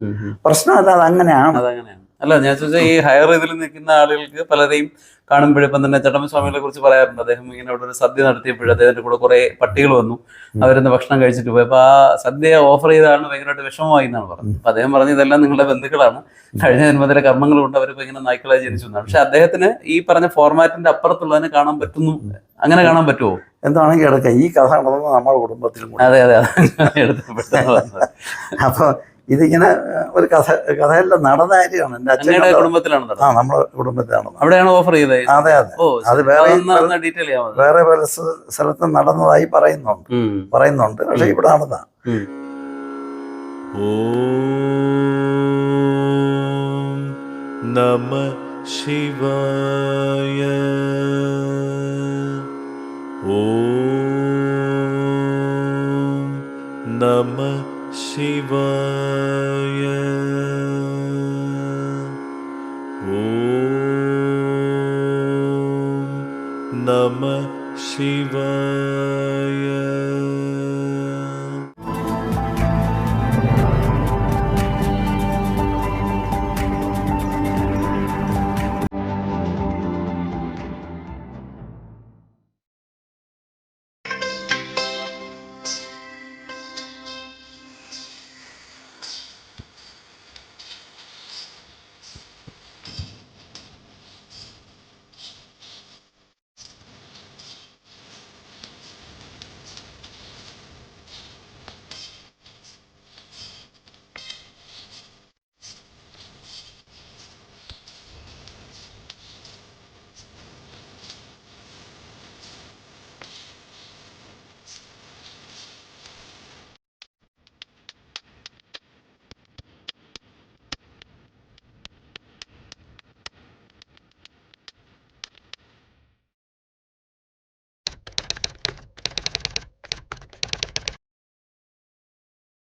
ഉം, അത് അങ്ങനെയാണ് അതങ്ങനെയാണ്. അല്ല ഞാൻ ചോദിച്ചാൽ ഈ ഹയർ ഇതിൽ നിൽക്കുന്ന ആളുകൾക്ക് പലരെയും കാണുമ്പോഴിപ്പം തന്നെ ചട്ടമ്പസ്വാമികളെ കുറിച്ച് പറയാറുണ്ട്. അദ്ദേഹം ഇങ്ങനെ അവിടെ ഒരു സദ്യ നടത്തിയപ്പോഴും അദ്ദേഹത്തിന്റെ കൂടെ കുറെ പട്ടികൾ വന്നു. അവരൊന്ന് ഭക്ഷണം കഴിച്ചിട്ട് പോയി. അപ്പൊ ആ സദ്യ ഓഫർ ചെയ്ത ആളിന് ഭയങ്കരമായിട്ട് വിഷമമായി എന്നാണ് പറഞ്ഞത്. അപ്പൊ അദ്ദേഹം പറഞ്ഞ ഇതെല്ലാം നിങ്ങളുടെ ബന്ധുക്കളാണ്. കഴിഞ്ഞ ജന്മത്തിലെ കർമ്മങ്ങൾ കൊണ്ട് അവരിപ്പോ ഇങ്ങനെ നായ്ക്കളായി ജനിച്ചു എന്നാണ്. പക്ഷെ അദ്ദേഹത്തിന് ഈ പറഞ്ഞ ഫോർമാറ്റിന്റെ അപ്പുറത്തുള്ളതിനെ കാണാൻ പറ്റുന്നു. അങ്ങനെ കാണാൻ പറ്റുമോ എന്താണെങ്കിൽ എടുക്കാം. ഈ കഥ നടന്നത് നമ്മുടെ കുടുംബത്തിലും അതെ അതെ അതെ. എടുത്ത് പെട്ടെന്ന് അപ്പൊ ഇതിങ്ങനെ ഒരു കഥ കഥയെല്ലാം നടന്ന കാര്യമാണ് എന്റെ അച്ഛന്റെ കുടുംബത്തിലാണ് ആ നമ്മുടെ കുടുംബത്തിലാണ്. അവിടെയാണ് ഓഫർ ചെയ്തത്? അതെ അതെ. അത് വേറെ വേറെ പല സ്ഥലത്ത് നടന്നതായി പറയുന്നുണ്ട്. പറയുന്നുണ്ട്. പക്ഷെ ഇവിടെ നടന്ന നമ ശിവായ. ഓ शिवाय। ॐ नमः शिवाय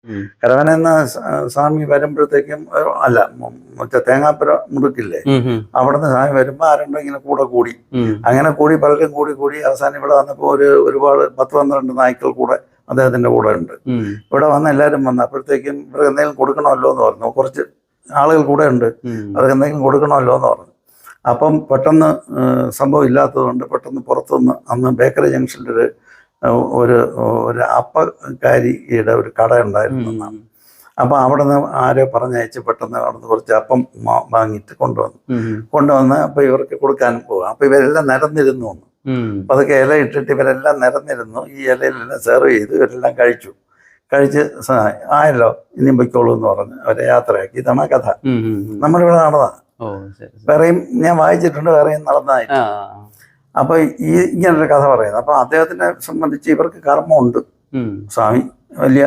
ഉം. കരവനെന്ന സ്വാമി വരുമ്പോഴത്തേക്കും അല്ല മറ്റേ തേങ്ങാപ്പുര ഉം, അവിടുന്ന് സ്വാമി വരുമ്പോ ആരുണ്ടോ ഇങ്ങനെ കൂടെ കൂടി. അങ്ങനെ കൂടി പലരും കൂടി കൂടി അവസാനം ഇവിടെ വന്നപ്പോ ഒരു ഒരുപാട് പത്ത് പന്ത്രണ്ട് നായ്ക്കൾ കൂടെ അദ്ദേഹത്തിന്റെ കൂടെ ഉണ്ട്. ഇവിടെ വന്ന് എല്ലാരും വന്ന് അപ്പോഴത്തേക്കും ഇവർക്ക് എന്തെങ്കിലും കൊടുക്കണമല്ലോ എന്ന് പറഞ്ഞു. കുറച്ച് ആളുകൾ കൂടെ ഉണ്ട്. അവർക്ക് എന്തെങ്കിലും കൊടുക്കണമല്ലോ എന്ന് പറഞ്ഞു. അപ്പം പെട്ടെന്ന് സംഭവം ഇല്ലാത്തതുകൊണ്ട് പെട്ടെന്ന് പുറത്തുനിന്ന് അന്ന് ബേക്കറി ജംഗ്ഷനിൽ ഒരു ഒരു അപ്പക്കാരിയുടെ ഒരു കട ഉണ്ടായിരുന്നു എന്നാണ് അപ്പം അവിടെ നിന്ന് ആരോ പറഞ്ഞയച്ച് പെട്ടെന്ന് അവിടെ നിന്ന് കുറച്ച് അപ്പം വാങ്ങിയിട്ട് കൊണ്ടുവന്നു. കൊണ്ടുവന്ന് അപ്പൊ ഇവർക്ക് കൊടുക്കാൻ പോകാം അപ്പോൾ ഇവരെല്ലാം നിരന്നിരുന്നു വന്നു അപ്പൊ അതൊക്കെ ഇല ഇട്ടിട്ട് ഇവരെല്ലാം നിരന്നിരുന്നു. ഈ ഇലയിലെല്ലാം സെർവ് ചെയ്തു ഇവരെല്ലാം കഴിച്ചു. കഴിച്ച് ആയല്ലോ ഇനിയും പൊയ്ക്കോളൂ എന്ന് പറഞ്ഞ് അവരെ യാത്രയാക്കി. ഇതാണ് കഥ. നമ്മളിവിടെ നടന്നതാണ്. വേറെയും ഞാൻ വായിച്ചിട്ടുണ്ട് വേറെയും നടന്നതായിട്ട്. അപ്പോൾ ഈ ഇങ്ങനൊരു കഥ പറയുന്നത് അപ്പോൾ അദ്ദേഹത്തിനെ സംബന്ധിച്ച് ഇവർക്ക് കർമ്മമുണ്ട്. സ്വാമി വലിയ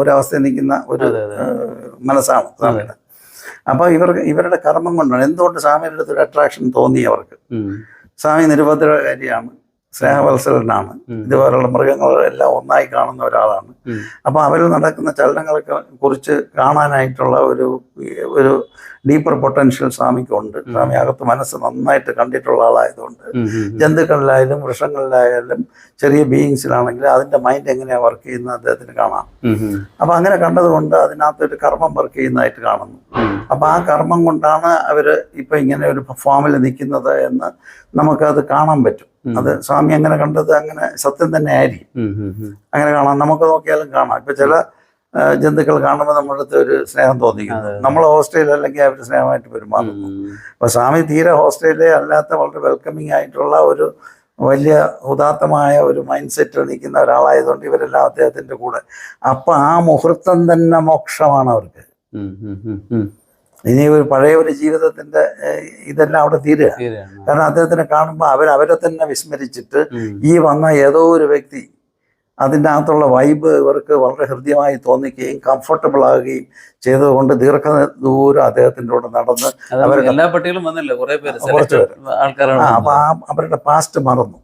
ഒരവസ്ഥയിൽ നിൽക്കുന്ന ഒരു. മനസ്സാണ് സ്വാമിയുടെ. അപ്പോൾ ഇവർക്ക് ഇവരുടെ കർമ്മം കൊണ്ടാണ്. എന്തുകൊണ്ട് സ്വാമിയുടെ അടുത്ത് ഒരു അട്രാക്ഷൻ തോന്നി അവർക്ക്? സ്വാമി നിരുപദ്രവകാരിയാണ്. സ്നേഹവത്സരനാണ്. ഇതുപോലുള്ള മൃഗങ്ങളെല്ലാം ഒന്നായി കാണുന്ന ഒരാളാണ് അപ്പൊ അപ്പോൾ അവരിൽ നടക്കുന്ന ചലനങ്ങളൊക്കെ കുറിച്ച് കാണാനായിട്ടുള്ള ഒരു ഒരു ഡീപ്പർ പൊട്ടൻഷ്യൽ സ്വാമിക്കുണ്ട് സ്വാമി അകത്ത് മനസ്സ് നന്നായിട്ട് കണ്ടിട്ടുള്ള ആളായതുകൊണ്ട്. ജന്തുക്കളിലായാലും വൃക്ഷങ്ങളിലായാലും ചെറിയ ബീയിങ്സിലാണെങ്കിലും അതിന്റെ മൈൻഡ് എങ്ങനെയാ വർക്ക് ചെയ്യുന്നത് അദ്ദേഹത്തിന് കാണാം. അപ്പോൾ അങ്ങനെ കണ്ടതുകൊണ്ട് അതിനകത്തൊരു കർമ്മം വർക്ക് ചെയ്യുന്നതായിട്ട് കാണുന്നു അപ്പൊ ആ കർമ്മം കൊണ്ടാണ് അവർ ഇപ്പം ഇങ്ങനെ ഒരു ഫോമിൽ നിൽക്കുന്നത് എന്ന് നമുക്കത് കാണാൻ പറ്റും. അത് സ്വാമി അങ്ങനെ കണ്ടത് അങ്ങനെ സത്യം തന്നെ ആയിരിക്കും. അങ്ങനെ കാണാം. നമുക്ക് നോക്കിയാലും കാണാം. ഇപ്പൊ ചില ജന്തുക്കൾ കാണുമ്പോൾ നമ്മുടെ അടുത്ത് ഒരു സ്നേഹം തോന്നിക്കുന്നു. നമ്മൾ ഹോസ്റ്റലിൽ അല്ലെങ്കിൽ അവർ സ്നേഹമായിട്ട് പെരുമാറുന്നു. അപ്പൊ സ്വാമി തീരെ ഹോസ്റ്റലിലെ അല്ലാത്ത വളരെ വെൽക്കമിങ് ആയിട്ടുള്ള ഒരു വലിയ ഉദാത്തമായ ഒരു മൈൻഡ് സെറ്റിൽ നിൽക്കുന്ന ഒരാളായതുകൊണ്ട് ഇവരെല്ലാം അദ്ദേഹത്തിന്റെ കൂടെ. അപ്പൊ ആ മുഹൂർത്തം തന്നെ മോക്ഷമാണ് അവർക്ക്. ഇനി ഒരു പഴയ ഒരു ജീവിതത്തിന്റെ ഇതെല്ലാം അവിടെ തീരുക. കാരണം അദ്ദേഹത്തിനെ കാണുമ്പോൾ അവർ അവരെ തന്നെ വിസ്മരിച്ചിട്ട് ഈ വന്ന ഏതോ ഒരു വ്യക്തി അതിന്റെ അകത്തുള്ള വൈബ് ഇവർക്ക് വളരെ ഹൃദ്യമായി തോന്നിക്കുകയും കംഫർട്ടബിൾ ആകുകയും ചെയ്തതുകൊണ്ട് ദീർഘ ദൂരം അദ്ദേഹത്തിന്റെ കൂടെ നടന്ന് അവരുടെ- എല്ലാ പട്ടികളും വന്നില്ല. കുറെ പേര് കുറച്ച് ആ അപ്പോൾ ആ അവരുടെ പാസ്റ്റ് മറന്നു.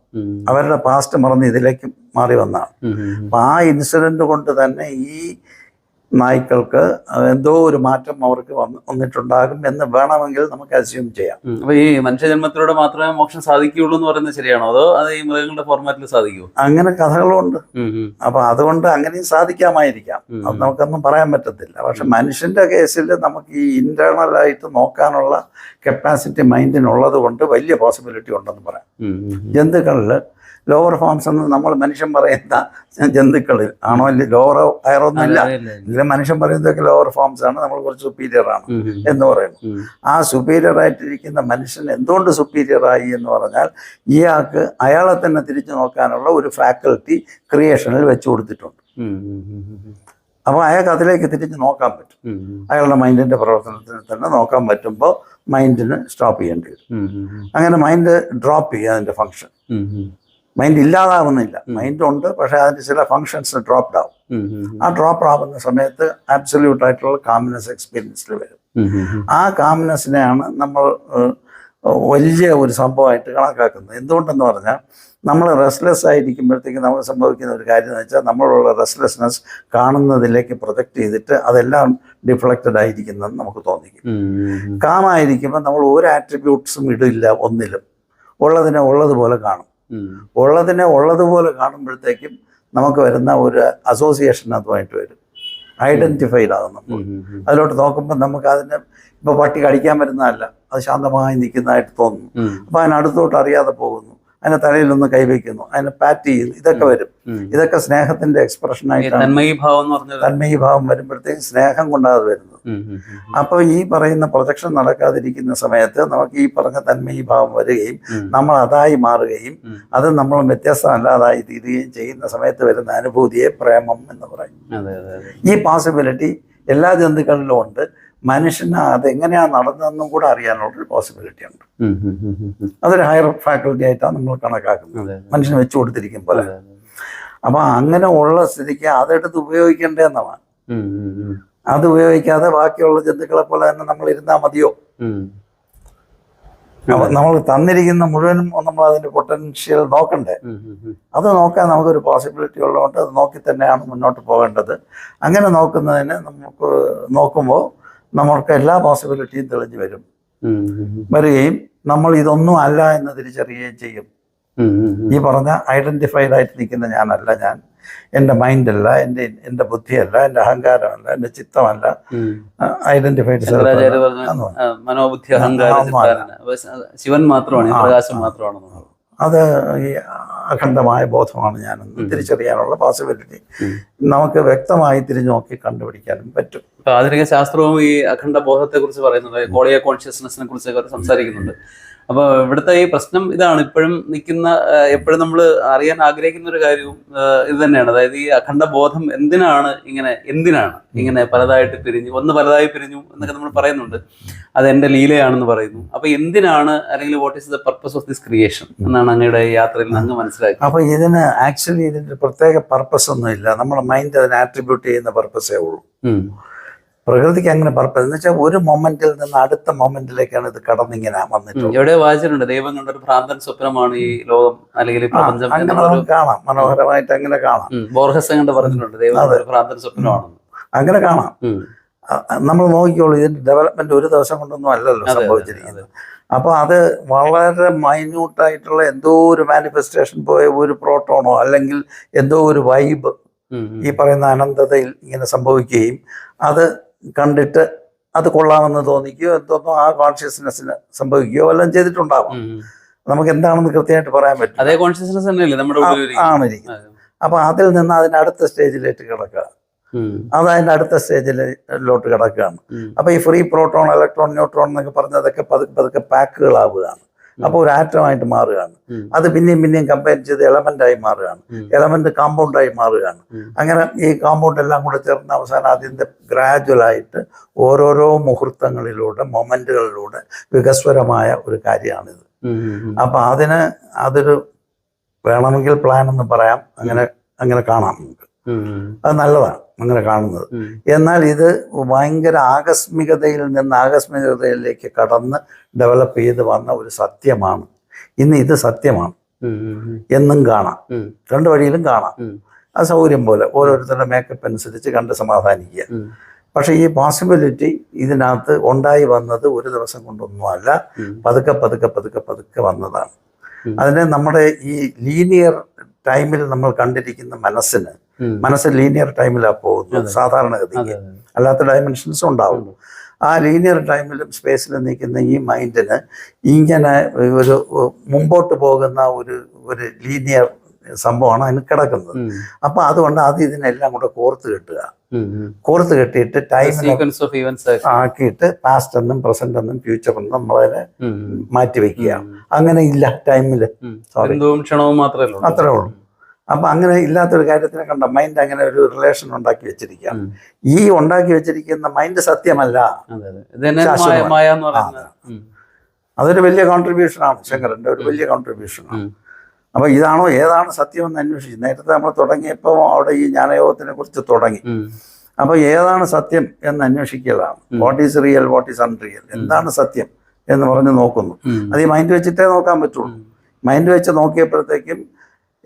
അവരുടെ പാസ്റ്റ് മറന്ന് ഇതിലേക്ക് മാറി വന്നാണ്. അപ്പം ആ ഇൻസിഡന്റ് കൊണ്ട് തന്നെ ഈ നായ്ക്കൾക്ക് എന്തോ ഒരു മാറ്റം അവർക്ക് വന്ന് വന്നിട്ടുണ്ടാകും എന്ന് വേണമെങ്കിൽ നമുക്ക് അസ്യൂം ചെയ്യാം. അപ്പൊ ഈ മനുഷ്യജന്മത്തിലൂടെ മാത്രമേ മോക്ഷം സാധിക്കുകയുള്ളൂ എന്ന് പറയുന്നത് ശരിയാണോ? അതോ അത് ഈ മൃഗങ്ങളുടെ ഫോർമാറ്റിൽ സാധിക്കുമോ അങ്ങനെ കഥകളുണ്ട്. അപ്പൊ അതുകൊണ്ട് അങ്ങനെയും സാധിക്കാമായിരിക്കാം. അത് നമുക്കൊന്നും പറയാൻ പറ്റത്തില്ല. പക്ഷെ മനുഷ്യന്റെ കേസിൽ നമുക്ക് ഈ ഇന്റേണൽ ആയിട്ട് നോക്കാനുള്ള കപ്പാസിറ്റി മൈൻഡിനുള്ളത് കൊണ്ട് വലിയ പോസിബിലിറ്റി ഉണ്ടെന്ന് പറയാം. ജന്തുക്കളിൽ. ജന്തുക്കളിൽ ലോവർ ഫോംസ് എന്ന് നമ്മൾ മനുഷ്യൻ പറയുന്ന ജന്തുക്കളിൽ ആണോ അല്ലെ ലോവറോ ഹയറൊന്നും ഇല്ല. ഇതിലെ. മനുഷ്യൻ പറയുന്നതൊക്കെ ലോവർ ഫോംസ് ആണ്. നമ്മൾ കുറച്ച് സുപ്പീരിയർ ആണ് എന്ന് പറയുന്നു. ആ സുപ്പീരിയർ ആയിട്ടിരിക്കുന്ന മനുഷ്യൻ എന്തുകൊണ്ട് സുപ്പീരിയർ ആയി എന്ന് പറഞ്ഞാൽ ഇയാൾക്ക് അയാളെ തന്നെ തിരിച്ചു നോക്കാനുള്ള ഒരു ഫാക്കൽറ്റി ക്രിയേഷനിൽ വെച്ചു കൊടുത്തിട്ടുണ്ട്. അപ്പോൾ അയാൾക്ക് അതിലേക്ക് തിരിച്ച് നോക്കാൻ പറ്റും. അയാളുടെ മൈൻഡിന്റെ പ്രവർത്തനത്തിന് തന്നെ നോക്കാൻ പറ്റുമ്പോൾ മൈൻഡിന് സ്റ്റോപ്പ് ചെയ്യേണ്ടി വരും. അങ്ങനെ മൈൻഡ് ഡ്രോപ്പ് ചെയ്യുക അതിന്റെ ഫങ്ഷൻ. മൈൻഡ് ഇല്ലാതാവുന്നില്ല മൈൻഡ് ഉണ്ട് പക്ഷേ അതിന്റെ ചില ഫങ്ഷൻസ് ഡ്രോപ്ഡ് ആവും. ആ ഡ്രോപ്പ് ആവുന്ന സമയത്ത് ആബ്സല്യൂട്ട് ആയിട്ടുള്ള കാംനെസ് എക്സ്പീരിയൻസിൽ വരും. ആ കാംനെസ്സിനെയാണ് നമ്മൾ വലിയ ഒരു സംഭവമായിട്ട് കണക്കാക്കുന്നത് എന്തുകൊണ്ടെന്ന് പറഞ്ഞാൽ നമ്മൾ റെസ്ലെസ് ആയിരിക്കുമ്പോഴത്തേക്ക് നമ്മൾ സംഭവിക്കുന്ന ഒരു കാര്യം എന്ന് വെച്ചാൽ നമ്മളുള്ള റെസ്റ്റ്ലെസ്നെസ് കാണുന്നതിലേക്ക് പ്രൊജക്റ്റ് ചെയ്തിട്ട് അതെല്ലാം ഡിഫ്ലക്റ്റഡ് ആയിരിക്കുന്നെന്ന് നമുക്ക് തോന്നിക്കും. കാമായിരിക്കുമ്പോൾ നമ്മൾ ഒരു ആട്രിബ്യൂട്ട്സും ഇടില്ല ഒന്നിലും ഉള്ളതിനെ ഉള്ളതുപോലെ കാണും. ഉള്ളതിനെ ഉള്ളതുപോലെ കാണുമ്പോഴത്തേക്കും നമുക്ക് വരുന്ന ഒരു അസോസിയേഷൻ അതുമായിട്ട് വരും. ഐഡന്റിഫൈഡ് ആകും നമ്മൾ ഉം, ഉം, ഉം. അതിലോട്ട് നോക്കുമ്പോൾ നമുക്ക് അതിന് ഇപ്പോൾ പട്ടി കടിക്കാൻ വരുന്നതല്ല. അത് ശാന്തമായി നിൽക്കുന്നതായിട്ട് തോന്നുന്നു. അപ്പൊ അപ്പോൾ അതിനടുത്തോട്ട് അറിയാതെ പോകുന്നു. അതിനെ തലയിലൊന്ന് കൈവയ്ക്കുന്നു അതിനെ പാറ്റ് ചെയ്യുന്നു. ഇതൊക്കെ വരും. ഇതൊക്കെ സ്നേഹത്തിന്റെ എക്സ്പ്രഷൻ ആയിട്ടാണ്. തന്മയി ഭാവം വരുമ്പോഴത്തേക്കും സ്നേഹം കൊണ്ടാണ് വരുന്നത്. അപ്പോൾ ഈ പറയുന്ന പ്രൊജക്ഷൻ നടക്കാതിരിക്കുന്ന സമയത്ത് നമുക്ക് ഈ പറഞ്ഞ തന്മയി ഭാവം വരികയും നമ്മൾ അതായി മാറുകയും അത് നമ്മൾ വ്യത്യസ്തമല്ലാതായി തീരുകയും ചെയ്യുന്ന സമയത്ത് വരുന്ന അനുഭൂതിയെ പ്രേമം എന്ന് പറയും. ഈ പോസിബിലിറ്റി എല്ലാ ജന്തുക്കളിലും ഉണ്ട്. മനുഷ്യന് അതെങ്ങനെയാണ് നടന്നതെന്നും കൂടെ അറിയാനുള്ളൊരു പോസിബിലിറ്റി ഉണ്ട്. അതൊരു ഹയർ ഫാക്കൽറ്റി ആയിട്ടാണ് നമ്മൾ കണക്കാക്കുന്നത്. മനുഷ്യന് വെച്ചു കൊടുത്തിരിക്കും പോലെ. അതെ. അങ്ങനെ ഉള്ള സ്ഥിതിക്ക് അതെടുത്ത് ഉപയോഗിക്കേണ്ടതെന്നാണ് ഉം, ഉം, ഉം. അത് ഉപയോഗിക്കാതെ ബാക്കിയുള്ള ജന്തുക്കളെ പോലെ തന്നെ നമ്മൾ ഇരുന്നാൽ മതിയോ? നമ്മൾ തന്നിരിക്കുന്ന മുഴുവനും നമ്മൾ അതിന്റെ പൊട്ടൻഷ്യൽ നോക്കണ്ടേ. അത് നോക്കാൻ നമുക്കൊരു പോസിബിലിറ്റി ഉള്ളതുകൊണ്ട് അത് നോക്കി തന്നെയാണ് മുന്നോട്ട് പോകേണ്ടത്. അങ്ങനെ നോക്കുന്നതിന് നമുക്ക് നോക്കുമ്പോൾ നമ്മൾക്ക് എല്ലാ പോസിബിലിറ്റിയും തെളിഞ്ഞു വരും. വരികയും നമ്മൾ ഇതൊന്നും അല്ല എന്ന് തിരിച്ചറിയുകയും ചെയ്യും. ഈ പറഞ്ഞ ഐഡന്റിഫൈഡ് ആയിട്ട് നിൽക്കുന്ന ഞാനല്ല ഞാൻ. എന്റെ മൈൻഡല്ല എന്റെ എന്റെ ബുദ്ധിയല്ല എന്റെ അഹങ്കാരമല്ല എന്റെ ചിത്തമല്ല. ഐഡന്റിഫൈഡ് മനോബുദ്ധി അഹങ്കാരം. ശിവൻ മാത്രമാണ് പ്രകാശം മാത്രമാണ് അത് ഈ അഖണ്ഡമായ ബോധമാണ് ഞാനെന്ന് തിരിച്ചറിയാനുള്ള പോസിബിലിറ്റി. നമുക്ക് വ്യക്തമായി തിരിഞ്ഞു നോക്കി കണ്ടുപിടിക്കാനും പറ്റും. ആധുനിക ശാസ്ത്രവും ഈ അഖണ്ഡ ബോധത്തെ കുറിച്ച് പറയുന്നുണ്ട്. കോളിയ കോൺഷ്യസ്നെസിനെ കുറിച്ചൊക്കെ സംസാരിക്കുന്നുണ്ട്. അപ്പൊ ഇവിടുത്തെ ഈ പ്രശ്നം ഇതാണ്. ഇപ്പോഴും നിൽക്കുന്ന എപ്പോഴും നമ്മൾ അറിയാൻ ആഗ്രഹിക്കുന്ന ഒരു കാര്യവും ഇത് തന്നെയാണ്. അതായത് ഈ അഖണ്ഡ ബോധം എന്തിനാണ് ഇങ്ങനെ എന്തിനാണ് ഇങ്ങനെ പലതായിട്ട് പിരിഞ്ഞു ഒന്ന് പലതായി പിരിഞ്ഞു എന്നൊക്കെ നമ്മൾ പറയുന്നുണ്ട്. അത് എന്റെ ലീലയാണെന്ന് പറയുന്നു. അപ്പൊ എന്തിനാണ് അല്ലെങ്കിൽ what is the purpose of this creation എന്നാണ് അങ്ങയുടെ യാത്രയിൽ അങ്ങ് മനസ്സിലാക്കി അപ്പോൾ ഇതിന് ആക്ച്വലി ഇതിന്റെ പ്രത്യേക പർപ്പസ് ഒന്നുമില്ല നമ്മുടെ മൈൻഡ് അതിന് ആട്രിബ്യൂട്ട് ചെയ്യുന്ന പർപ്പസേ ഉള്ളൂ. പ്രകൃതിക്ക് അങ്ങനെ പർപ്പസ് എന്ന് വെച്ചാൽ ഒരു മൊമെന്റിൽ നിന്ന് അടുത്ത മൊമെന്റിലേക്കാണ് ഇത് കടന്നിങ്ങനെ വന്നിട്ടുള്ളത്. എവിടെ വായിച്ചിട്ടുണ്ട്. ദൈവം കണ്ട ഒരു ഭ്രാന്തൻ സ്വപ്നമാണ് ഈ ലോകം അല്ലെങ്കിൽ പ്രപഞ്ചം അങ്ങനെ കാണാം. മനോഹരമായിട്ട് അങ്ങനെ കാണാം. ബോർഹസ് കണ്ട് പറഞ്ഞിട്ടുണ്ട്. ദൈവം ഒരു ഭ്രാന്തൻ സ്വപ്നമാണ് അങ്ങനെ കാണാം. നമ്മൾ നോക്കിക്കോളൂ. ഇതിന്റെ ഡെവലപ്മെന്റ് ഒരു ദിവസം കൊണ്ടൊന്നും അല്ലല്ലോ സംഭവിച്ചിരിക്കുന്നത്. അപ്പോൾ അത് വളരെ മൈന്യൂട്ടായിട്ടുള്ള എന്തോ ഒരു മാനിഫെസ്റ്റേഷൻ പോയ ഒരു പ്രോട്ടോണോ അല്ലെങ്കിൽ എന്തോ ഒരു വൈബ്. ഈ പറയുന്ന അനന്തതയിൽ ഇങ്ങനെ സംഭവിക്കുകയും അത് കണ്ടിട്ട് അത് കൊള്ളാമെന്ന് തോന്നിക്കുകയോ എന്തോന്നോ ആ കോൺഷ്യസ്നെസ്സിന് സംഭവിക്കുകയോ എല്ലാം ചെയ്തിട്ടുണ്ടാവാം. നമുക്ക് എന്താണെന്ന് കൃത്യമായിട്ട് പറയാൻ പറ്റും അതേ കോൺഷ്യസ്നെസ് തന്നെയല്ലേ നമ്മുടെ ആ- ഉള്ളിൽ ഇരിക്കുന്നത്? ആണ് അപ്പൊ അതിൽ നിന്ന് അതിന്റെ അടുത്ത സ്റ്റേജിലേക്ക് കിടക്കുക. അത് അതിന്റെ അടുത്ത സ്റ്റേജിലോട്ട് കിടക്കുകയാണ്. അപ്പൊ ഈ ഫ്രീ പ്രോട്ടോൺ ഇലക്ട്രോൺ ന്യൂട്രോൺ എന്നൊക്കെ പറഞ്ഞതൊക്കെ പതുക്കെ പതുക്കെ പാക്കുകളാവുകയാണ് അപ്പോൾ ഒരു ആറ്റമായിട്ട് മാറുകയാണ്. അത് പിന്നെയും പിന്നെയും കമ്പയർ ചെയ്ത് എലമെന്റ് ആയി മാറുകയാണ്. എലമെന്റ് എലമെന്റ് കോമ്പൗണ്ടായി മാറുകയാണ്. അങ്ങനെ ഈ കോമ്പൗണ്ട് എല്ലാം കൂടെ ചേർന്ന് അവസാനം അതിന്റെ ഗ്രാജുവലായിട്ട് ഓരോരോ മുഹൂർത്തങ്ങളിലൂടെ മൊമെന്റുകളിലൂടെ വികസ്വരമായ ഒരു കാര്യമാണിത്. അപ്പൊ അതിന് അതൊരു വേണമെങ്കിൽ പ്ലാൻ എന്ന് പറയാം. അങ്ങനെ അങ്ങനെ കാണാം നമുക്ക്. അത് നല്ലതാണ് അങ്ങനെ കാണുന്നത്. എന്നാൽ ഇത് ഭയങ്കര ആകസ്മികതയിൽ നിന്ന് ആകസ്മികതയിലേക്ക് കടന്ന് ഡെവലപ്പ് ചെയ്ത് വന്ന ഒരു സത്യമാണ്. ഇന്ന് ഇത് സത്യമാണ്. എന്നും കാണാം. രണ്ടു വഴിയിലും കാണാം. ആ അത് സൗകര്യം പോലെ ഓരോരുത്തരുടെ മേക്കപ്പ് അനുസരിച്ച് കണ്ട് സമാധാനിക്കുക. പക്ഷെ ഈ പോസിബിലിറ്റി ഇതിനകത്ത് ഉണ്ടായി വന്നത് ഒരു ദിവസം കൊണ്ടൊന്നുമല്ല. പതുക്കെ പതുക്കെ പതുക്കെ പതുക്കെ വന്നതാണ്. അതിനെ നമ്മുടെ ഈ ലീനിയർ ടൈമിൽ നമ്മൾ കണ്ടിരിക്കുന്ന മനസ്സിന് മനസ്സ് ലീനിയർ ടൈമിലാണ് പോകുന്നത്. സാധാരണഗതിക്ക്. അല്ലാത്ത ഡയമെൻഷൻസ് ഉണ്ടാവും. ആ ലീനിയർ ടൈമിലും സ്പേസിലും നിൽക്കുന്ന ഈ മൈൻഡിന് ഇങ്ങനെ ഒരു മുമ്പോട്ട് പോകുന്ന ഒരു ഒരു ലീനിയർ സംഭവമാണ് അതിന് കിടക്കുന്നത്. അപ്പൊ അതുകൊണ്ട് അത് ഇതിനെല്ലാം കൂടെ കോർത്ത് കെട്ടുക. കോർത്ത് കെട്ടിയിട്ട് ടൈം ആക്കിയിട്ട് പാസ്റ്റ് എന്നും പ്രസന്റ് എന്നും ഫ്യൂച്ചർ എന്നും നമ്മളതിനെ മാറ്റി വെക്കുക അങ്ങനെ ഇല്ല ടൈമിൽ ക്ഷണവും മാത്രമേ ഉള്ളൂ. അത്രേ ഉള്ളൂ. അപ്പൊ അങ്ങനെ ഇല്ലാത്തൊരു കാര്യത്തിനെ കണ്ട മൈൻഡ് അങ്ങനെ ഒരു റിലേഷൻ ഉണ്ടാക്കി വെച്ചിരിക്കുക ഈ ഉണ്ടാക്കി വെച്ചിരിക്കുന്ന മൈൻഡ് സത്യമല്ല. അതൊരു വലിയ കോൺട്രിബ്യൂഷൻ ആണ് ശങ്കരന്റെ ഒരു വലിയ കോൺട്രിബ്യൂഷൻ ആണ്. ഉം. അപ്പൊ ഇതാണോ ഏതാണ് സത്യം എന്ന് അന്വേഷിച്ചു. നേരത്തെ നമ്മൾ തുടങ്ങിയപ്പോ അവിടെ ഈ ജ്ഞാനയോഗത്തിനെ കുറിച്ച് തുടങ്ങി. അപ്പോൾ അപ്പൊ ഏതാണ് സത്യം എന്ന് അന്വേഷിക്കലാണ്. What is real what is unreal എന്താണ് സത്യം എന്ന് പറഞ്ഞ് നോക്കുന്നു. അത് ഈ മൈൻഡ് വെച്ചിട്ടേ നോക്കാൻ പറ്റുള്ളൂ. മൈൻഡ് വെച്ച് നോക്കിയപ്പോഴത്തേക്കും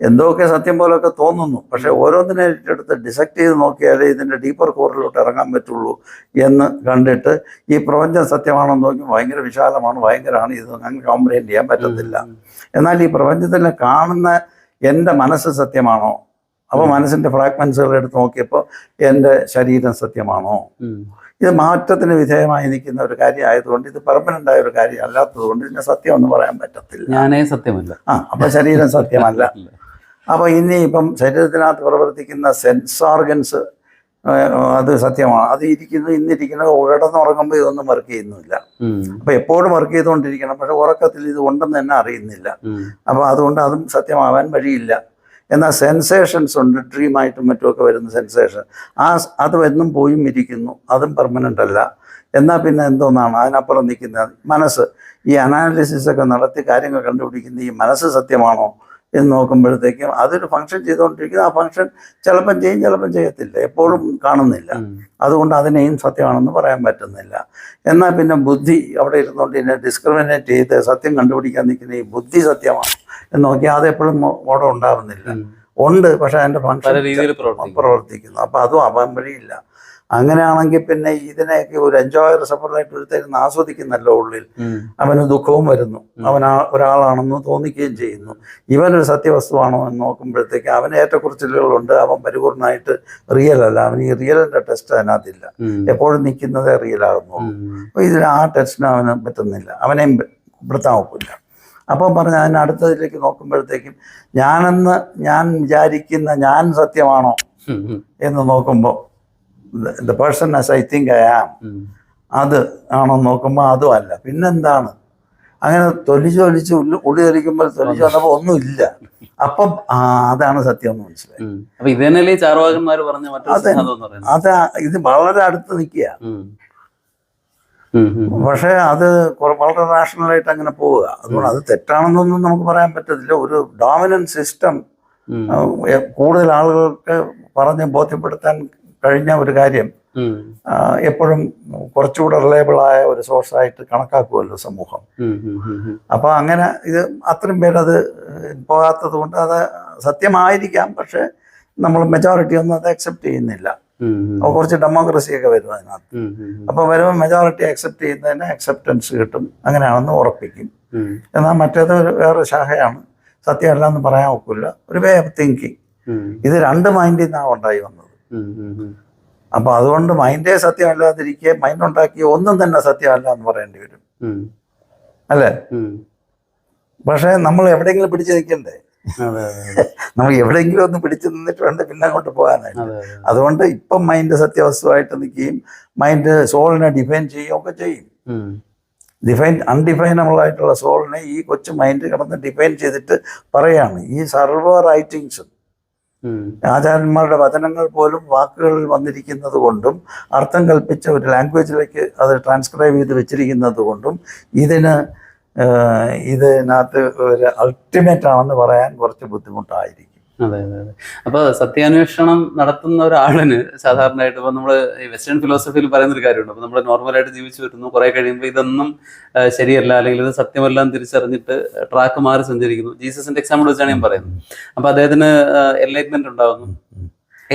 എന്തൊക്കെ സത്യം പോലൊക്കെ തോന്നുന്നു. പക്ഷെ ഓരോന്നിനെ എടുത്ത് ഡിസക്ട് ചെയ്ത് നോക്കിയാലേ ഇതിന്റെ ഡീപ്പർ കോറിലോട്ട് ഇറങ്ങാൻ പറ്റുള്ളൂ എന്ന് കണ്ടിട്ട് ഈ പ്രപഞ്ചം സത്യമാണെന്ന് നോക്കി ഭയങ്കര വിശാലമാണ് ഭയങ്കരമാണ്. ഇത് അങ്ങനെ കോംപ്രിഹെൻഡ് ചെയ്യാൻ പറ്റത്തില്ല. എന്നാൽ ഈ പ്രപഞ്ചത്തിൽ കാണുന്ന എന്റെ മനസ്സ് സത്യമാണോ? അപ്പോൾ മനസ്സിന്റെ ഫ്രാഗ്മെൻസുകൾ എടുത്ത് നോക്കിയപ്പോൾ എന്റെ ശരീരം സത്യമാണോ? ഇത് മാറ്റത്തിന് വിധേയമായി നിൽക്കുന്ന ഒരു കാര്യം ആയതുകൊണ്ട് ഇത് പെർമനന്റ് ആയ ഒരു കാര്യം അല്ലാത്തത് കൊണ്ട് ഇതിനെ സത്യം എന്ന് പറയാൻ പറ്റത്തില്ല. ഞാനേ സത്യമല്ല. ആ അപ്പം ശരീരം സത്യമല്ല. അപ്പോൾ ഇനി ഇപ്പം ശരീരത്തിനകത്ത് പ്രവർത്തിക്കുന്ന സെൻസ് ഓർഗൻസ് അത് സത്യമാണ്. അത് ഇരിക്കുന്നു ഇന്നിരിക്കുന്നത് കിടന്നുറങ്ങുമ്പോൾ ഇതൊന്നും വർക്ക് ചെയ്യുന്നില്ല അപ്പൊ എപ്പോഴും വർക്ക് ചെയ്തുകൊണ്ടിരിക്കണം. പക്ഷെ ഉറക്കത്തിൽ ഇത് ഉണ്ടെന്ന് തന്നെ അറിയുന്നില്ല. അപ്പൊ അപ്പോൾ അതുകൊണ്ട് അതും സത്യമാവാൻ വഴിയില്ല. എന്നാൽ സെൻസേഷൻസ് ഉണ്ട്. ഡ്രീമായിട്ടും മറ്റുമൊക്കെ വരുന്ന സെൻസേഷൻ ആ അത് എന്നും പോയും ഇരിക്കുന്നു. അതും പെർമനന്റ് അല്ല. എന്നാൽ പിന്നെ എന്തോന്നാണ്? അതിനപ്പുറം നിൽക്കുന്നത് മനസ്സ്. ഈ അനാലിസിസ് ഒക്കെ നടത്തി കാര്യങ്ങൾ കണ്ടുപിടിക്കുന്ന ഈ മനസ്സ് സത്യമാണോ? എന്ന് നോക്കുമ്പോഴത്തേക്കും അതൊരു ഫംഗ്ഷൻ ചെയ്തുകൊണ്ടിരിക്കുന്നു. ആ ഫംഗ്ഷൻ ചിലപ്പം ചെയ്യും ചിലപ്പം ചെയ്യത്തില്ല. എപ്പോഴും കാണുന്നില്ല. അതുകൊണ്ട് അതിനെയും സത്യമാണെന്ന് പറയാൻ പറ്റുന്നില്ല. എന്നാൽ പിന്നെ ബുദ്ധി അവിടെ ഇരുന്നുകൊണ്ട് ഇതിനെ ഡിസ്ക്രിമിനേറ്റ് ചെയ്ത് സത്യം കണ്ടുപിടിക്കാൻ നിൽക്കുന്ന ഈ ബുദ്ധി സത്യമാണ് എന്ന് നോക്കിയാൽ അതെപ്പോഴും ഓടെ ഉണ്ടാവുന്നില്ല. ഉണ്ട് പക്ഷെ അതിന്റെ ഫംഗ്ഷൻ പ്രവർത്തിക്കുന്നു. അപ്പം അതും ആവാൻ വഴിയില്ല. അങ്ങനെയാണെങ്കിൽ പിന്നെ ഇതിനെയൊക്കെ ഒരു എൻജോയർ സെപ്പറേറ്റ് ഒരുത്തരുന്ന് ആസ്വദിക്കുന്നല്ലോ ഉള്ളിൽ. അവന് ദുഃഖവും വരുന്നു. അവൻ ആ- ഒരാളാണെന്ന് തോന്നിക്കുകയും ചെയ്യുന്നു. ഇവനൊരു സത്യവസ്തുവാണോ എന്ന് നോക്കുമ്പോഴത്തേക്ക് അവന് ഏറ്റക്കുറച്ചിലുകളുണ്ട്. അവൻ പരിപൂർണമായിട്ട് റിയൽ അല്ല. അവൻ ഈ റിയലിന്റെ ടെസ്റ്റ് അതിനകത്തില്ല. എപ്പോഴും നിൽക്കുന്നതേ റിയൽ ആകുന്നുള്ളൂ. അപ്പോൾ ഇതിൽ ആ ടെസ്റ്റിന് അവന് പറ്റുന്നില്ല. അവനെയും പെടുത്താൻ ഒക്കില്ല അപ്പം പറഞ്ഞ അതിന് അടുത്തതിലേക്ക് നോക്കുമ്പോഴത്തേക്കും ഞാനെന്ന് ഞാൻ വിചാരിക്കുന്ന ഞാൻ സത്യമാണോ. എന്ന് നോക്കുമ്പോൾ the person as I think I am. അത് ആണോ നോക്കുമ്പോൾ അതും അല്ല. പിന്നെന്താണ്? അങ്ങനെ തൊലിച്ച് തൊലിച്ച് ഉള്ളി ഉള്ളി തൊലിക്കുമ്പോൾ തൊലിച്ച് വന്നപ്പോൾ ഒന്നുമില്ല. അപ്പം അതാണ് സത്യം എന്ന് മനസ്സിലായി. അതെ. ഇത് വളരെ അടുത്ത് നിൽക്കുക. പക്ഷെ അത് വളരെ റാഷണലായിട്ട് അങ്ങനെ പോവുക. അതുകൊണ്ട് അത് തെറ്റാണെന്നൊന്നും നമുക്ക് പറയാൻ പറ്റത്തില്ല. ഒരു ഡോമിനന്റ് സിസ്റ്റം കൂടുതൽ ആളുകൾക്ക് പറഞ്ഞ് ബോധ്യപ്പെടുത്താൻ കഴിഞ്ഞ ഒരു കാര്യം എപ്പോഴും കുറച്ചുകൂടെ റിലയബിളായ ഒരു സോഴ്സായിട്ട് കണക്കാക്കുമല്ലോ സമൂഹം. അപ്പോൾ അങ്ങനെ ഇത് അത്രയും പേരത് പോകാത്തത് കൊണ്ട് അത് സത്യമായിരിക്കാം പക്ഷേ നമ്മൾ മെജോറിറ്റി ഒന്നും അത് അക്സെപ്റ്റ് ചെയ്യുന്നില്ല. അപ്പൊ കുറച്ച് അപ്പോൾ കുറച്ച് ഡെമോക്രസിയൊക്കെ വരും അതിനകത്ത്. അപ്പോൾ വരുമ്പോൾ മെജോറിറ്റി അക്സെപ്റ്റ് ചെയ്യുന്നതിന് അക്സെപ്റ്റൻസ് കിട്ടും അങ്ങനെയാണെന്ന് ഉറപ്പിക്കും. എന്നാൽ മറ്റേത് ഒരു വേറെ ശാഖയാണ്. സത്യമല്ല എന്ന് പറയാൻ ഒക്കില്ല. ഒരു വേ ഓഫ് തിങ്കിങ് ഇത് രണ്ട് മൈൻഡിൽ നിന്നാണ് ഉണ്ടായി വന്നത്. അപ്പോൾ അതുകൊണ്ട് മൈൻഡേ സത്യമല്ലാതിരിക്കെ മൈൻഡ് ഉണ്ടാക്കിയ ഒന്നും തന്നെ സത്യമല്ല എന്ന് പറയേണ്ടി വരും. അല്ലേ? പക്ഷെ നമ്മൾ എവിടെയെങ്കിലും പിടിച്ചു നിൽക്കണ്ടേ? നമ്മൾ എവിടെയെങ്കിലും ഒന്ന് പിടിച്ചു നിന്നിട്ട് വേണ്ട പിന്നെ അങ്ങോട്ട് പോകാനായിട്ട്. അതെ അതെ അതുകൊണ്ട് ഇപ്പം മൈൻഡ് സത്യവസ്തുവായിട്ട് നിൽക്കുകയും മൈൻഡ് സോളിനെ ഡിഫൈൻ ചെയ്യുകയും ഒക്കെ ചെയ്യും. ഡിഫൈൻ അൺഡിഫൈനബിൾ ആയിട്ടുള്ള സോളിനെ ഈ കൊച്ചു മൈൻഡ് കിടന്ന് ഡിഫൈൻ ചെയ്തിട്ട് പറയാണ് ഈ സർവ റൈറ്റിങ്സും. ആചാര്യന്മാരുടെ വചനങ്ങൾ പോലും വാക്കുകളിൽ വന്നിരിക്കുന്നത് കൊണ്ടും അർത്ഥം കൽപ്പിച്ച ഒരു ലാംഗ്വേജിലേക്ക് അത് ട്രാൻസ്ക്രൈബ് ചെയ്ത് വെച്ചിരിക്കുന്നത് കൊണ്ടും ഇതിന് ഇതിനകത്ത് ഒരു അൾട്ടിമേറ്റ് ആണെന്ന് പറയാൻ കുറച്ച് ബുദ്ധിമുട്ടായിരിക്കും. അതെ അതെ അതെ. അപ്പൊ സത്യാന്വേഷണം നടത്തുന്ന ഒരാളിന് സാധാരണയായിട്ട് ഇപ്പൊ നമ്മൾ ഈ വെസ്റ്റേൺ ഫിലോസഫിയിൽ പറയുന്ന ഒരു കാര്യമുണ്ട്. അപ്പൊ നമ്മൾ നോർമലായിട്ട് ജീവിച്ചു വരുന്നു. കുറെ കഴിയുമ്പോൾ ഇതൊന്നും ശരിയല്ല. അല്ലെങ്കിൽ ഇത് സത്യമല്ല തിരിച്ചറിഞ്ഞിട്ട് ട്രാക്ക് മാറി സഞ്ചരിക്കുന്നു. ജീസസിന്റെ എക്സാമ്പിൾ വെച്ചാണ് ഞാൻ പറയുന്നത്. അപ്പൊ അദ്ദേഹത്തിന് എൻലൈറ്റ്മെന്റ് ഉണ്ടാവുന്നു.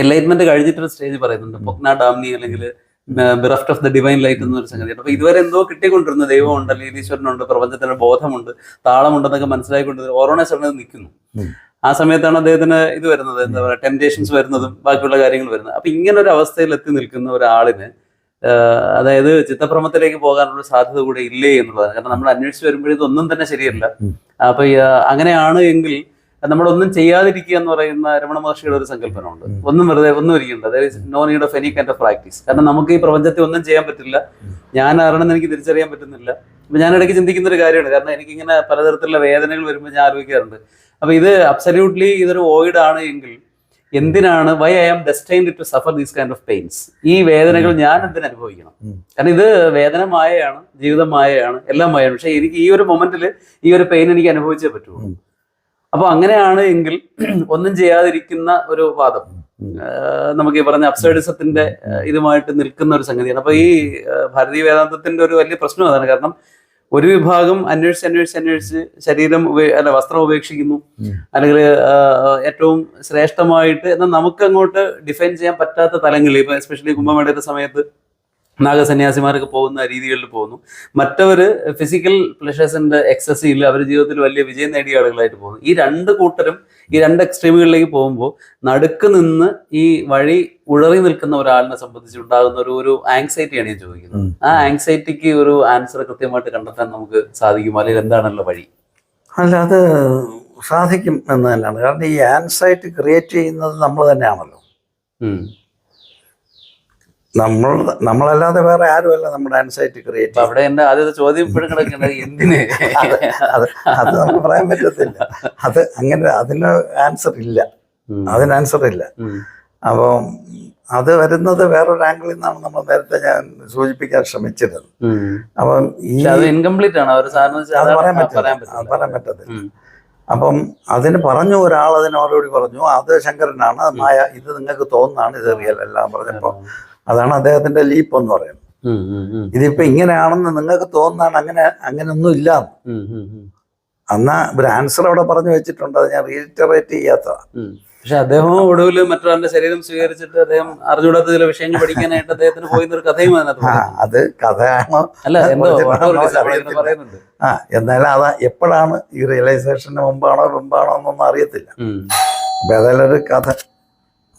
എൻലൈറ്റ്മെന്റ് കഴിഞ്ഞിട്ടൊരു സ്റ്റേജ് പറയുന്നുണ്ട്. പൊക്ന ഡാംനി അല്ലെങ്കിൽ ബിറഫ്റ്റ് ഓഫ് ദ ഡിവൈൻ ലൈറ്റ് എന്നൊരു സംഗതി. അപ്പൊ ഇതുവരെ എന്തോ കിട്ടിക്കൊണ്ടിരുന്ന. ദൈവമുണ്ട് അല്ലെങ്കിൽ ഈശ്വരനുണ്ട് പ്രപഞ്ചത്തിന്റെ ബോധമുണ്ട് താളമുണ്ടെന്നൊക്കെ മനസ്സിലാക്കിക്കൊണ്ട് ഓരോണെ സമയത്ത് നിൽക്കുന്നു. ആ സമയത്താണ് അദ്ദേഹത്തിന് ഇത് വരുന്നത് എന്താ പറയുക ടെംപ്റ്റേഷൻസ് വരുന്നതും ബാക്കിയുള്ള കാര്യങ്ങൾ വരുന്നത്. അപ്പൊ ഇങ്ങനെ ഒരു അവസ്ഥയിൽ എത്തി നിൽക്കുന്ന ഒരാളിന് അതായത് ചിത്തഭ്രമത്തിലേക്ക് പോകാനുള്ള സാധ്യത കൂടെ ഇല്ലേ എന്നുള്ളതാണ്. കാരണം നമ്മൾ അന്വേഷിച്ച് വരുമ്പോഴേ ഇതൊന്നും തന്നെ ശരിയല്ല. അപ്പൊ അങ്ങനെയാണ് എങ്കിൽ നമ്മളൊന്നും ചെയ്യാതിരിക്കുക എന്ന് പറയുന്ന രമണ മഹർഷിയുടെ ഒരു സങ്കല്പനമുണ്ട്. ഒന്നും വെറുതെ ഒന്നും ഇരിക്കുന്നുണ്ട് അതായത് no need of any kind of practice കാരണം നമുക്ക് ഈ പ്രപഞ്ചത്തിൽ ഒന്നും ചെയ്യാൻ പറ്റില്ല. ഞാൻ ആരാണെന്ന് എനിക്ക് തിരിച്ചറിയാൻ പറ്റുന്നില്ല. അപ്പൊ ഞാൻ ഇടയ്ക്ക് ചിന്തിക്കുന്ന ഒരു കാര്യമാണ്. കാരണം എനിക്കിങ്ങനെ പലതരത്തിലുള്ള വേദനകൾ വരുമ്പോൾ ഞാൻ ആലോചിക്കാറുണ്ട്. അപ്പൊ ഇത് അബ്സല്യൂട്ട്ലി ഇതൊരു വോയിഡ് ആണ് എങ്കിൽ എന്തിനാണ് why I am destined to suffer these kind of pains ഈ വേദനകൾ ഞാൻ എന്തിനു അനുഭവിക്കണം? കാരണം ഇത് വേദന മായയാണ് ജീവിതം മായയാണ് എല്ലാം മായയാണ്. പക്ഷെ എനിക്ക് ഈ ഒരു മൊമെന്റിൽ ഈ ഒരു പെയിൻ എനിക്ക് അനുഭവിച്ചേ പറ്റുള്ളൂ. അപ്പൊ അങ്ങനെയാണ് എങ്കിൽ ഒന്നും ചെയ്യാതിരിക്കുന്ന ഒരു വാദം. നമുക്ക് ഈ പറഞ്ഞ അപ്സൈഡിസത്തിന്റെ ഇതുമായിട്ട് നിൽക്കുന്ന ഒരു സംഗതിയാണ്. അപ്പൊ ഈ ഭാരതീയ വേദാന്തത്തിന്റെ ഒരു വലിയ പ്രശ്നം അതാണ്. കാരണം ഒരു വിഭാഗം അന്വേഷിച്ച് അന്വേഷിച്ച് അന്വേഷിച്ച് ശരീരം അല്ല വസ്ത്രം ഉപേക്ഷിക്കുന്നു. അല്ലെങ്കിൽ ഏറ്റവും ശ്രേഷ്ഠമായിട്ട് എന്നാൽ നമുക്ക് അങ്ങോട്ട് ഡിഫൈൻ ചെയ്യാൻ പറ്റാത്ത തലങ്ങളിൽ ഇപ്പൊ എസ്പെഷ്യലി കുംഭമേളയുടെ സമയത്ത് നാഗസന്യാസിമാരൊക്കെ പോകുന്ന രീതികളിൽ പോകുന്നു. മറ്റവർ ഫിസിക്കൽ പ്ലഷേഴ്സിന്റെ എക്സസിൽ അവർ ജീവിതത്തിൽ വലിയ വിജയം നേടിയ ആളുകളായിട്ട് പോകുന്നു. ഈ രണ്ട് കൂട്ടരും ഈ രണ്ട് എക്സ്ട്രീമുകളിലേക്ക് പോകുമ്പോൾ നടുക്ക് നിന്ന് ഈ വഴി ഉഴറി നിൽക്കുന്ന ഒരാളിനെ സംബന്ധിച്ച് ഉണ്ടാകുന്ന ഒരു ഒരു ആങ്സൈറ്റിയാണ് ഞാൻ ചോദിക്കുന്നത്. ആ ആങ്സൈറ്റിക്ക് ഒരു ആൻസർ കൃത്യമായിട്ട് കണ്ടെത്താൻ നമുക്ക് സാധിക്കും അല്ലെങ്കിൽ എന്താണല്ലോ വഴി? അല്ല അത് സാധിക്കും എന്ന് തന്നെയാണ് കാരണം ഈ ആൻസൈറ്റി ക്രിയേറ്റ് ചെയ്യുന്നത് നമ്മൾ തന്നെയാണല്ലോ. നമ്മൾ നമ്മളല്ലാതെ വേറെ ആരുമല്ല നമ്മുടെ ആൻസൈറ്റി ക്രിയേറ്റ് അവിടെ എന്റെ ആദ്യത്തെ ചോദ്യം ഇപ്പോഴും കിടക്കുന്നത് എന്തിന്? അത് അത് നമുക്ക് പറയാൻ പറ്റത്തില്ല. അത് അങ്ങനെ അതിന് ആൻസർ ഇല്ല. അതിന് ആൻസർ ഇല്ല. ഉം. അപ്പം അത് വരുന്നത് വേറൊരു ആംഗിളിൽ നിന്നാണ് നമ്മൾ നേരത്തെ ഞാൻ സൂചിപ്പിക്കാൻ ശ്രമിച്ചിരുന്നത് ഉം. അപ്പം ഈ അത് ഇൻകംപ്ലീറ്റ് ആണ് അത് പറയാൻ പറ്റില്ല പറയാൻ പറ്റത്തില്ല അപ്പം അതിന് പറഞ്ഞു ഒരാൾ അതിന് മറുപടി പറഞ്ഞു അത് ശങ്കരനാണ് മായ ഇത് നിങ്ങൾക്ക് തോന്നുന്നതാണ് ഇത് റിയൽ എല്ലാം പറഞ്ഞപ്പോൾ അതാണ് അദ്ദേഹത്തിന്റെ ലീപ്പ് എന്ന് പറയുന്നത്. ഇതിപ്പോ ഇങ്ങനെയാണെന്ന് നിങ്ങൾക്ക് തോന്നാണ് അങ്ങനെ അങ്ങനെയൊന്നും ഇല്ല. എന്നാ ഒരു ആൻസർ അവിടെ പറഞ്ഞു വെച്ചിട്ടുണ്ട് അത് ഞാൻ റീറ്ററേറ്റ് ചെയ്യാത്തതാണ്. പക്ഷെ അദ്ദേഹം ഒടുവിൽ മറ്റൊരാളുടെ ശരീരം സ്വീകരിച്ചിട്ട് അദ്ദേഹം അറിഞ്ഞുകൂടാത്ത ചില വിഷയങ്ങൾ പഠിക്കാനായിട്ട് അദ്ദേഹത്തിന് പോയി ഒരു കഥയും അതിനകത്ത് അത് കഥയാണോ? അല്ല എന്തോ. പറയുന്നുണ്ട്. ആ എന്നാലും അതാ എപ്പോഴാണ് ഈ റിയലൈസേഷന് മുമ്പാണോ മുമ്പാണോ എന്നൊന്നും അറിയത്തില്ല. ഏതായാലും ഒരു കഥ.